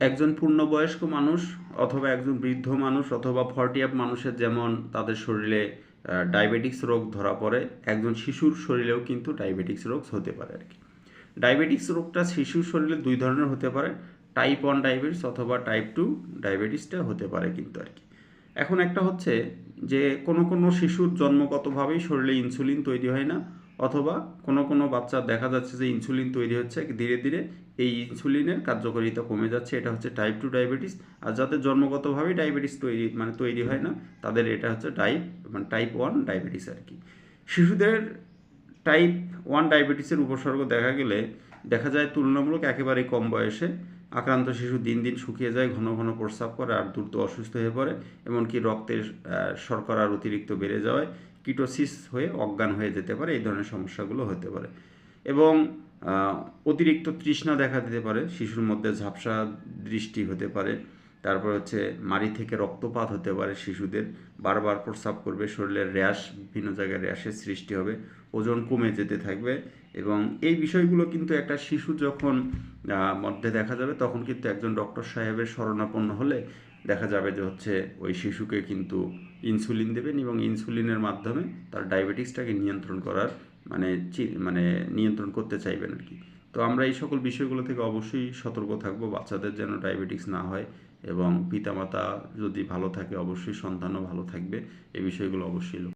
একজন পূর্ণবয়স্ক মানুষ অথবা একজন বৃদ্ধ মানুষ অথবা ফর্টি আপ মানুষের যেমন তাদের শরীরে ডায়াবেটিক্স রোগ ধরা পড়ে, একজন শিশুর শরীরেও কিন্তু ডায়াবেটিক্স রোগ হতে পারে আর কি। ডায়াবেটিক্স রোগটা শিশুর শরীরে দুই ধরনের হতে পারে টাইপ ওয়ান ডায়াবেটিস অথবা টাইপ টু ডায়াবেটিসটা হতে পারে কিন্তু আর কি। এখন একটা হচ্ছে যে কোনো কোনো শিশুর জন্মগতভাবেই শরীরে ইনসুলিন তৈরি হয় না অথবা কোনো কোনো বাচ্চা দেখা যাচ্ছে যে ইনসুলিন তৈরি হচ্ছে, ধীরে ধীরে এই ইনসুলিনের কার্যকারিতা কমে যাচ্ছে। এটা হচ্ছে টাইপ টু ডায়াবেটিস আর যাদের জন্মগতভাবেই ডায়াবেটিস তৈরি মানে তৈরি হয় না, তাদের এটা হচ্ছে টাইপ মানে টাইপ ওয়ান ডায়াবেটিস আর কি। শিশুদের টাইপ ওয়ান ডায়াবেটিসের উপসর্গ দেখা গেলে দেখা যায় তুলনামূলক একেবারেই কম বয়সে। আক্রান্ত শিশু দিন দিন শুকিয়ে যায়, ঘন ঘন প্রস্রাব করে, আর দ্রুত অসুস্থ হয়ে পড়ে। এমনকি রক্তের শর্করার অতিরিক্ত বেড়ে যাওয়ায় কিটোসিস হয়ে অজ্ঞান হয়ে যেতে পারে, এই ধরনের সমস্যাগুলো হতে পারে। এবং অতিরিক্ত তৃষ্ণা দেখা দিতে পারে, শিশুর মধ্যে ঝাপসা দৃষ্টি হতে পারে, তারপর হচ্ছে মাড়ি থেকে রক্তপাত হতে পারে শিশুদের, বারবার প্রস্রাব করবে, শরীরের র্যাশ, বিভিন্ন জায়গায় র্যাশের সৃষ্টি হবে, ওজন কমে যেতে থাকবে এবং এই বিষয়গুলো কিন্তু একটা শিশু যখন মধ্যে দেখা যাবে, তখন কিন্তু একজন ডক্টর সাহেবের শরণাপন্ন হলে দেখা যাবে যে হচ্ছে ওই শিশুকে কিন্তু ইনসুলিন দেবেন এবং ইনসুলিনের মাধ্যমে তার ডায়াবেটিসটাকে নিয়ন্ত্রণ করার মানে মানে নিয়ন্ত্রণ করতে চাইবেন আর কি। তো আমরা এই সকল বিষয়গুলো থেকে অবশ্যই সতর্ক থাকব, বাচ্চাদের যেন ডায়াবেটিস না হয় এবং পিতামাতা যদি ভালো থাকে অবশ্যই সন্তানও ভালো থাকবে এই বিষয়গুলো অবশ্যই